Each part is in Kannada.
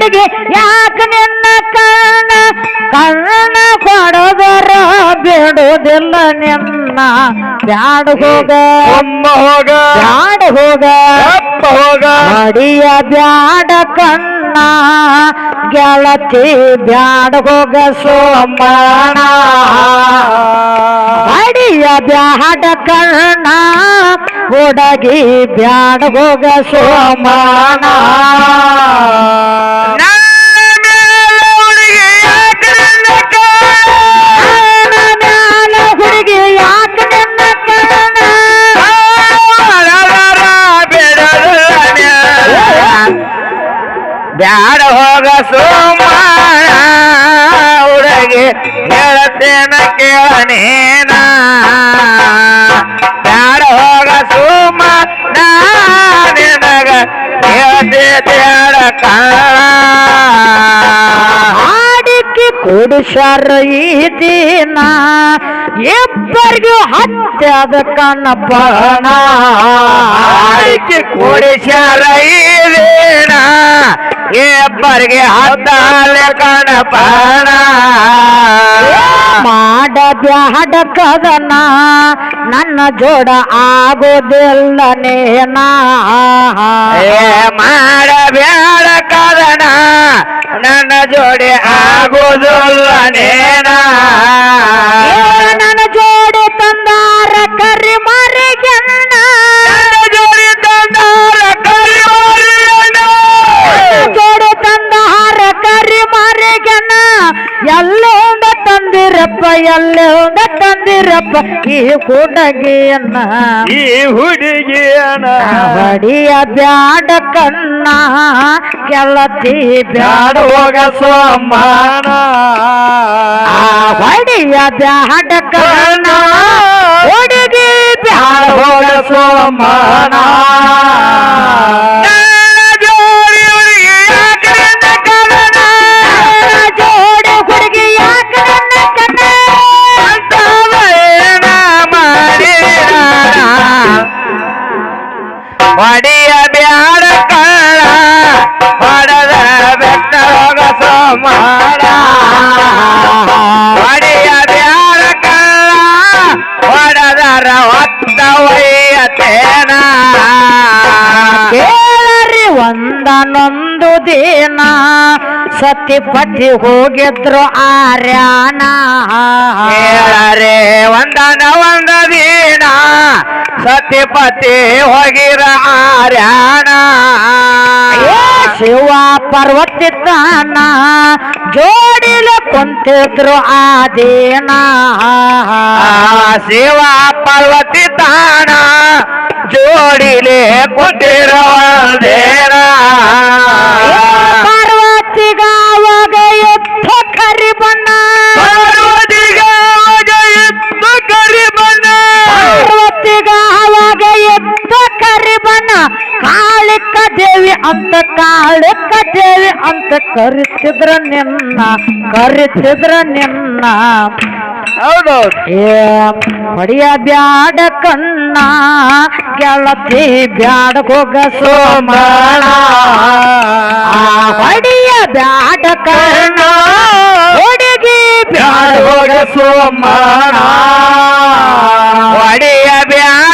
ಹುಡುಗಿ ಯಾಕ ನಿನ್ನ ಕಣ್ಣ ಕಣ್ಣ ಕೊಡದರ ಬಿಡುವುದಿಲ್ಲ ನಿನ್ನ. ಬ್ಯಾಡ ಹೋಗ. ಹೋಗ. ಬ್ಯಾಡ ಹೋಗ. ಹೋಗ. ಅಡಿಯ ಬ್ಯಾಡ ಕಣ್ಣ. ಗೆಳತಿ ಬ್ಯಾಡ ಹೋಗ ಸೋಮಣ ಅಡಿಯ ಬ್ಯಾಡ ಕಣ್ಣ ಹುಡುಗಿ ಬ್ಯಾಡ ಹೋಗ ಸೋಮಾನ. ಬ್ಯಾಡ ಹೋಗ ಸೋಮಾನ ಹುಡುಗಿ ಹೇಳ್ತೇನ ಕೇಳನೇನ ಸೋಮ ನಿನಗ ಬ್ಯಾಡ ಕಾಳ ಆಡಿಕೆ ಕುಡಿಸ್ಯಾರ ನಾ ದಿನ. ಇಬ್ಬರಿಗೂ ಹತ್ಯದ ಕಣ್ಣಪ್ಪಣ ಕೂಡಿಸ್ಯಾರ ಇದೇನ ಇಬ್ಬರಿಗೆ ಹತ್ತಾಲೆ ಕಣಪಣ ಮಾಡ ಬ್ಯಾಡ ಕದನ. ನನ್ನ ಜೋಡ ಆಗೋದಿಲ್ಲ ನೇನಾ. ಏ, ಮಾಡ ಬ್ಯಾಡ ಕದನ. ನನ್ನ ಜೋಡಿ ಆಗೋದಿಲ್ಲ ನೇನ ನನ್ನ ಜೋಡಿ ತಂದಾರ ಕರಿ ನನ್ನ ಜೋಡಿ ತಂದಾರ ಕರಿಮರಿಯಣ್ಣ. ಜೋಡಿ ತಂದಾರ ಕರಿ ಮರಿಗೆನ್ನ ಎಲ್ಲೋಂದ ತಂದಿರಪ್ಪ ಎಲ್ಲೋಂದ ತಂದಿರಪ್ಪ ಈ ಹುಡುಗಿಯನ್ನ ಈ ಹುಡುಗಿಯನ ಬಡಿಯ ಬ್ಯಾಡ ಕಣ್ಣ ಗೆಳತಿ ಬ್ಯಾಡ ಹೋಗ ಸೋಮಾನ. ಆ ಹೊಡಿಯ ಬ್ಯಾಡ ಕಣ್ಣ ಹುಡುಗಿ ಬ್ಯಾಡ ಹೋಗ ಸೋಮನ. ಒಂದನೊಂದು ದಿನ ಸತಿಪತಿ ಹೋಗಿದ್ರು ಆರ್ಯಾನ. ಕೇಳರೆ ಒಂದನ ಒಂದ ದಿನ ಸತಿಪತಿ ಹೋಗಿರ ಆರ್ಯಾಣ ಶಿವ ಪರ್ವತಿ ತಾನ ಜೋಡಿಲ ಕುಂತಿದ್ರು ಆ ದಿನ ಶಿವ ಪಾರ್ವತಿ ತಾಣ ಜೋಡಿಲೆ ಕೊಟ್ಟಿರವಲ್ದೇನ ಪಾರ್ವತಿಗಾವಾಗ ಎತ್ತ ಕರಿ ಬಣ್ಣ ಪಾರ್ವತಿಗಾವಾಗ ಎತ್ತು ಕರಿ ಬಣ್ಣ ಪಾರ್ವತಿಗಾವಾಗ ಎತ್ತ ಕರಿ ಬಣ್ಣ ಕಾಳಿಕ ದೇವಿ ಅಂತ ಕಾಳಿಕ ದೇವಿ ಅಂತ ಕರಿತಿದ್ರ ನಿನ್ನ ಕರಿತಿದ್ರ ನಿನ್ನ ಹೌದೌದು ಏ ಹೊಡಿಯ ಬ್ಯಾಡ ಕಣ್ಣ ಗೆಳತಿ ಬ್ಯಾಡ ಆ ಹೊಡಿಯ ಬ್ಯಾಡ ಕಣ್ಣ ಹುಡುಗಿ ಬ್ಯಾಡ ಹೋಗ ಸೋಮಣ ಒಡಿಯ ಬ್ಯಾಡ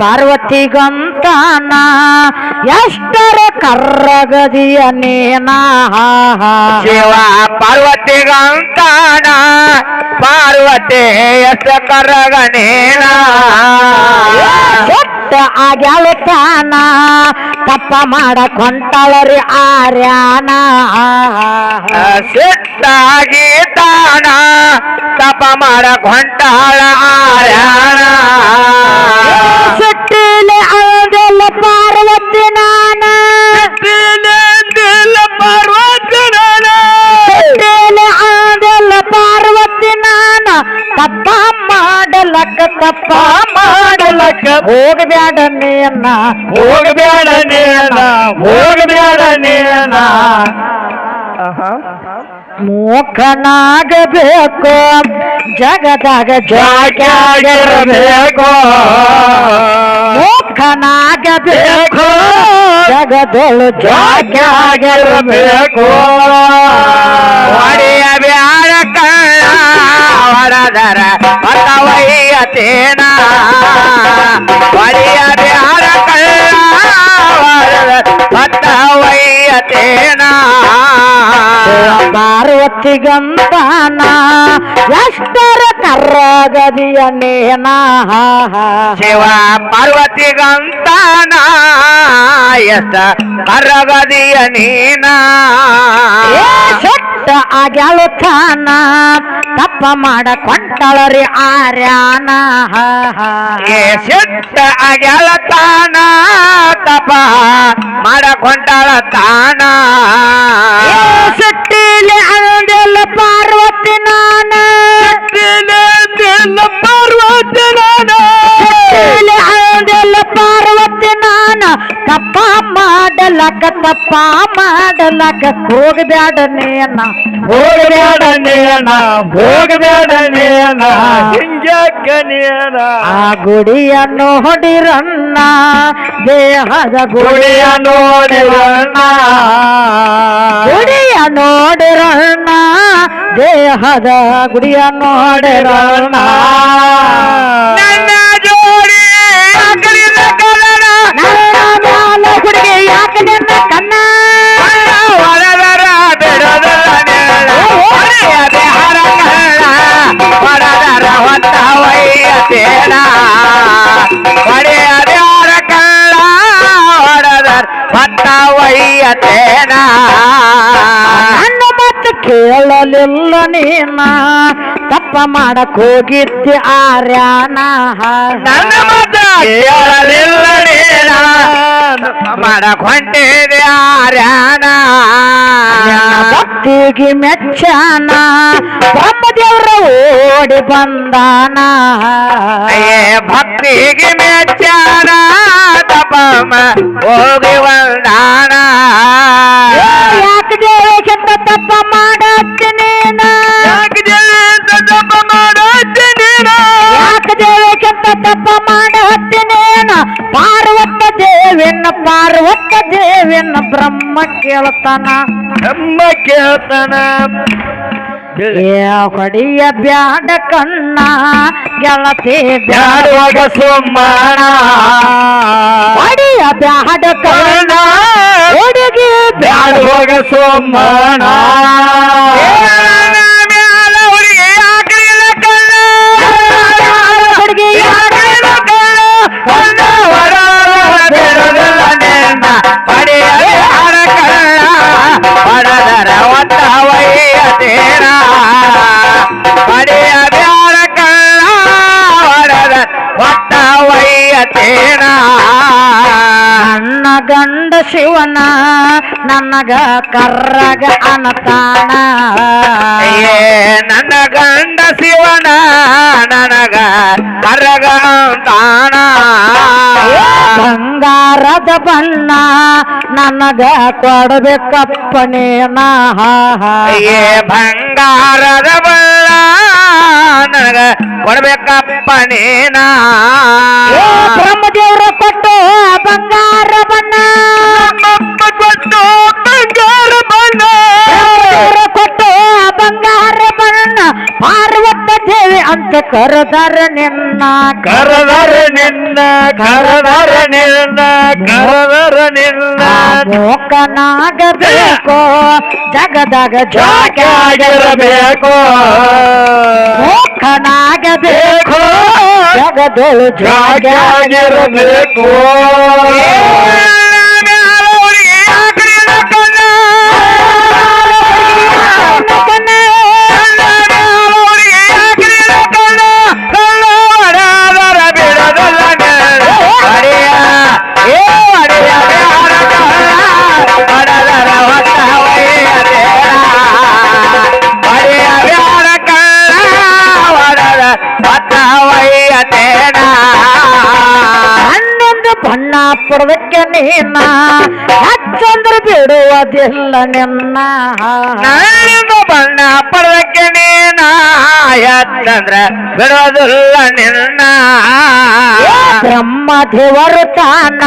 ಪಾರ್ವತಿಗಂತಾನ ಎಷ್ಟರ ಕರ್ರಗದಿಯ ನೇನ ಶಿವ ಪಾರ್ವತಿಗಂತಾನ ಪಾರ್ವತಿ ಎಷ್ಟ ಕರ್ರಗ ಕೆಟ್ಟ ಆಗ್ಯಾಳ ತಾನ ತಪ್ಪ ಮಾಡಕ್ ಹೊಂಟಾಳರಿ ಆರ್ಯಾನ ಸಿಟ್ಟಾಗಿ ತಾಣ ತಪ್ಪ ಮಾಡ ಹೊಂಟಾಳ ಆರ್ಯಾಣ ಸಿಟ್ಟಿಲೆ ಅಳದೆಲ್ಲ ಪಾರ್ವತಿ ನಾನ. ಪಾರ್ವತಿ ನಾನ. ಸಿಟ್ಟಿಲೆ ಅಳದೆಲ್ಲ ಪಾರ್ವತಿ ನಾನ. ತಪ್ಪ ಮಾಡಲಕ್ಕ ತಪ್ಪ ಮಾಡಲಕ್ಕ ಹೋಗಬ್ಯಾಡ ನೀನ ಹೋಗಬೇಡ ನೀನ ಹೋಗಬೇಡ ನೀನ ಮೂಕನಾಗಬೇಕು ಜಗದಾಗ ಜಾಗ್ಯಾಗಿರಬೇಕು ಮೂಕನಾಗಬೇಕು ಜಗದೊಳು ಜಾಗ್ಯಾಗಿರಬೇಕು ಒಡೆಯ ಬ್ಯಾಡ ಕಳ್ಳ தேர வந்த வழிய தேனா வழிய தேர கல்லா வந்த வழிய தேனா ಪಾರ್ವತಿಗಂತಾನ ಎಷ್ಟರ ಕರ್ರಗದಿಯ ನೇನ ಶಿವ ಪಾರ್ವತಿಗಂತಾನ ಎಷ್ಟ ಕರಗದಿಯ ನೀನ. ಶೆಟ್ಟ ಆಗ್ಯಾಳುತ್ತಾನ ತಪ್ಪ ಮಾಡ ಕೊಂಟಳರಿ ಆರ್ಯಾನ ಏ ಆಗ್ಯಾಳ ತಾನ ತಪ ಮಾಡಕೊಂಡಾಳ ತಾನ ನಾನು. ಅಂದೆಲ್ಲ ಪಾರ್ವತಿ ನಾನ. ತಪ್ಪ ಮಾಡಲಕ ತಪ್ಪ ಮಾಡಲಕ ಹೋಗಬ್ಯಾಡ ನೇನ ಹೋಗಬೇಡ ನೇನ ಹೋಗಬೇಡ ನೇನ ನೇನ ಆ ಗುಡಿಯನ್ನು ಹೊಡಿರನ್ನ ದೇಹದ ಗುಡಿಯ ನೋಡಿರಣ್ಣ ಗುಡಿಯ ನೋಡಿರಣ್ಣ ದೇಹದ ಗುಡಿಯ ನೋಡಿರಣ್ಣ ನನ್ನ ಜೋಡಿ ನನ್ನ ಹುಡುಗಿ ಯಾಕೆ ನಿನ್ನ ಕೇಳಲಿಲ್ಲ ನೀನ. ತಪ್ಪ ಮಾಡಕ್ ಹೋಗಿದ್ದೆ ಆರ್ಯಾನ. ನನ್ನ ಮತ ಕೇಳಲಿಲ್ಲ ನೀನ. ಮಾಡಕ್ ಹೊಂಟಿದೆ ಆರ್ಯಾನ. ಭಕ್ತಿಗೆ ಮೆಚ್ಚಾನ. ಬ್ರಹ್ಮದೇವ್ರ ಓಡಿ ಬಂದಾನ. ಏ ಭಕ್ತಿಗೆ ಮೆಚ್ಚಾನ. ತಪಮ ಹೋಗಿ ಬಂದಾನ ಯಾಕೆ ದೇವಕ್ಕಿಂತ ತಪ್ಪ ಮಾಡತ್ತೀನಿ ಯಾಕೆ ದೇವೇಶ ತಪ್ಪ ಮಾಡತ್ತೀನಿ ಯಾಕೆ ದೇವಕ್ಕಿಂತ ತಪ್ಪ ಮಾಡತ್ತೀನಿ ಪಾರ್ವತ ದೇವಿನ ಪಾರ್ವತ ದೇವಿನ ಬ್ರಹ್ಮ ಕೇಳ್ತಾನ. ಬ್ರಹ್ಮ ಕೇಳ್ತಾನ. ಹೊಡಿಯ ಬ್ಯಾಡ ಕಣ್ಣ ಗೆಳತಿ ಬ್ಯಾಡುವಾಗ ಸುಮ್ಮನ ಬ್ಯಾಡ ಕರ್ಣ ಹುಡುಗಿ ಬ್ಯಾಡ ಹೋಗ ಸುಮ್ಮನ ನನ್ನ ಗಂಡ ಶಿವನ ನನಗ ಕರ್ರಗ ಅನತಾನ ಏ ನನ್ನ ಗಂಡ ಶಿವನ ನನಗ ಕರ್ರಗ ತಾಣ ಬಂಗಾರದ ಬಣ್ಣ ನನಗ ಕೊಡಬೇಕಪ್ಪನೇನ. ಏ ಬಂಗಾರದ ಬಳ್ಳ ನನಗ ಕೊಡಬೇಕಪ್ಪನೇನಾ. ಬ್ರಹ್ಮದೇವ್ರ ಕೊಟ್ಟು ಬಂಗಾರ ಬಣ್ಣ. ಕೊಟ್ಟು ಬಂಗಾರ ಬಣ್ಣ. ಕೊಟ್ಟು ಬಂಗಾರ ಬಣ್ಣ. ಪಾರ್ವತ ದೇವಿ ಅಂತ ಕರದಾರ ನಿನ್ನ. ಕರದಾರ ನಿನ್ನ ಕರದಾರ ನಿನ್ನ ಕರದಾರ ನಿನ್ನ. ಲೋಕನಾಗಬೇಕು ಜಗದಾಗ ಜಾಗಿರಬೇಕು ಲೋಕನಾಗಬೇಕು ಜಗದೊಳು ಜಾಗಿರಬೇಕು ನೀನ. ಚಂದ್ರ ಬಿಡುವುದಿಲ್ಲ ನಿನ್ನ. ನಾಳಿಂದ ಬಣ್ಣ ಪಡೆದಕ್ಕೆ ನೀನ. ಹಚ್ಚಂದ್ರ ಬಿಡೋದಿಲ್ಲ ನಿನ್ನ. ಬ್ರಹ್ಮ ದೇವರು ತಾನ.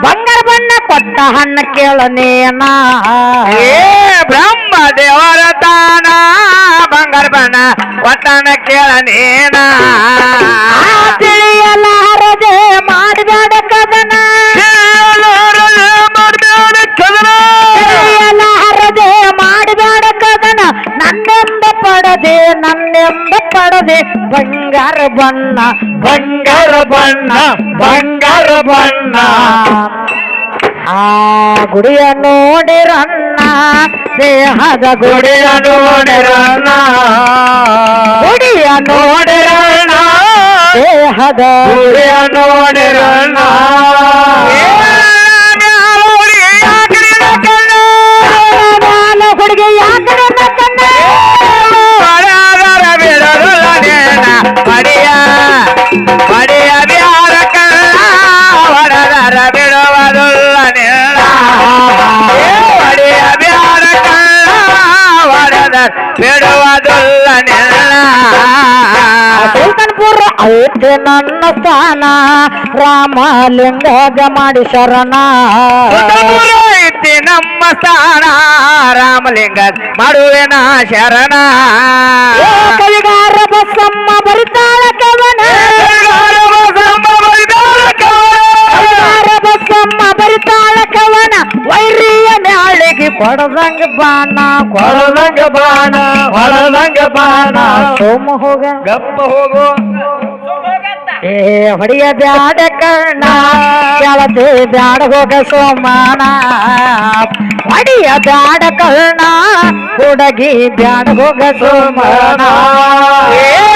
ಬಂಗಾರ ಬಣ್ಣ ಕೊಟ್ಟ ಹಣ್ಣ ಕೇಳ ನೀನ. ಏ ಬ್ರಹ್ಮ ದೇವರ ತಾನ. ಬಂಗಾರ ಬಣ್ಣ ಒಟ್ಟನ ಕೇಳ ನೀನ. ಬಂಗಾರ ಬಣ್ಣ ಬಂಗಾರ ಬಣ್ಣ ಬಂಗಾರ ಬಣ್ಣ. ಆ ಗುಡಿಯ ನೋಡಿರನ್ನ ದೇಹದ ಗುಡಿಯ ನೋಡಿರಣ್ಣ. ಗುಡಿಯ ನೋಡಿರಣ್ಣ, ದೇಹದ ಗುಡಿಯ ನೋಡಿರಣ್ಣ. ಪಡಿಯ ಬಿಹಾರ ಕಲ್ಲ ಹೊಡೆದರ ಬಿಡುವುದಿಲ್ಲ ನಿಲ್ಲ ಪಡಿಯ ಬಿಹಾರ ಕಲ್ಲ ಹೊಡೆದರ ಬಿಡುವುದಿಲ್ಲ ನಿಲ್ಲ ಸುಲ್ತಾನ್ಪುರ ಐತೆ ನನ್ನ ಸ್ಥಾನ. ರಾಮಲಿಂಗ ಮಾಡಿ ಶರಣ. ಐತಿ ನಮ್ಮ ಸ್ಥಾನ. ರಾಮಲಿಂಗ ಮಾಡುವೆನ ಶರಣ. ಕವಿಗಾರ ಬಸಮ್ಮ ಕೊಡದಂಗ ಬಾಣ ಕೊಡದಂಗ ಬಾಣ ಹೊರದಂಗ ಬಾಣ. ಸೋಮ ಹೋಗ. ಗಪ್ಪ ಹೋಗು. ಏ ಹೊಡಿಯ ಬ್ಯಾಡ ಕರ್ಣ ಕೆಳದೆ ಬ್ಯಾಡ ಹೋಗ ಸೋಮಾನ. ಹೊಡಿಯ ಬ್ಯಾಡ ಕರ್ಣ ಹುಡುಗಿ ಬ್ಯಾಡ ಹೋಗ ಸೋಮಾನ. ನನ್ನ